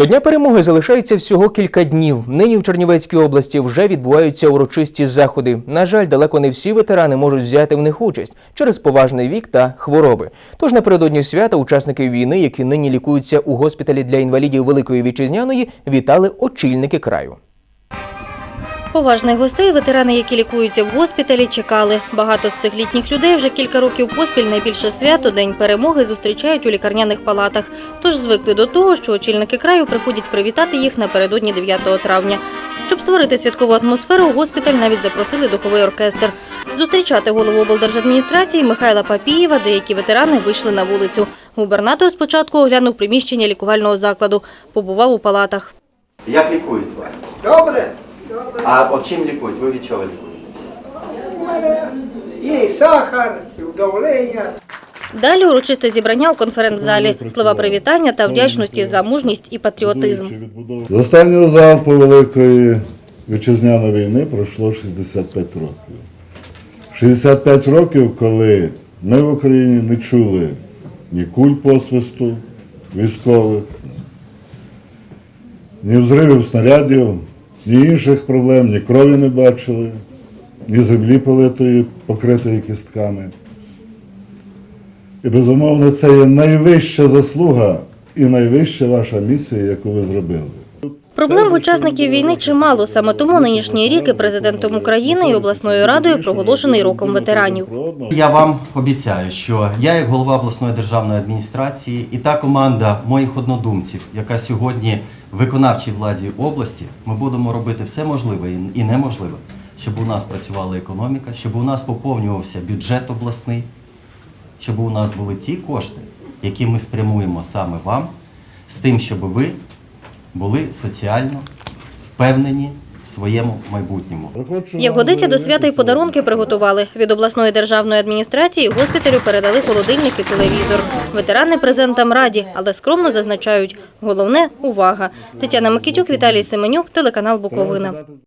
До Дня перемоги залишається всього кілька днів. Нині в Чернівецькій області вже відбуваються урочисті заходи. На жаль, далеко не всі ветерани можуть взяти в них участь через поважний вік та хвороби. Тож напередодні свята учасники війни, які нині лікуються у госпіталі для інвалідів Великої Вітчизняної, вітали очільники краю. Поважних гостей ветерани, які лікуються в госпіталі, чекали. Багато з цих літніх людей вже кілька років поспіль найбільше свято День перемоги зустрічають у лікарняних палатах. Тож звикли до того, що очільники краю приходять привітати їх напередодні 9 травня. Щоб створити святкову атмосферу, у госпіталь навіть запросили духовий оркестр. Зустрічати голову облдержадміністрації Михайла Папієва деякі ветерани вийшли на вулицю. Губернатор спочатку оглянув приміщення лікувального закладу, побував у палатах. Як лікують вас? Добре, добре. А от чим лікують? Ви від чого лікуєтесь? У мене є і сахар, і. Далі урочисте зібрання у конференц-залі, слова привітання та вдячності за мужність і патріотизм. З останнього залпу Великої вітчизняної війни пройшло 65 років. 65 років, коли ми в Україні не чули ні куль посвисту військових, ні взривів снарядів, ні інших проблем, ні крові не бачили, ні землі политої, покритої кістками. І безумовно, це є найвища заслуга і найвища ваша місія, яку ви зробили. Проблем в учасників війни чимало. Саме тому нинішній рік і президентом України і обласною радою проголошений роком ветеранів. Я вам обіцяю, що я, як голова обласної державної адміністрації, і та команда моїх однодумців, яка сьогодні в виконавчій владі області, ми будемо робити все можливе і неможливе, щоб у нас працювала економіка, щоб у нас поповнювався бюджет обласний, щоб у нас були ті кошти, які ми спрямуємо саме вам, з тим, щоб ви були соціально впевнені в своєму майбутньому. Як годиться до свята й подарунки приготували. Від обласної державної адміністрації госпіталю передали холодильник і телевізор. Ветерани презентам раді, але скромно зазначають – головне – увага. Тетяна Микитюк, Віталій Семенюк, телеканал Буковина.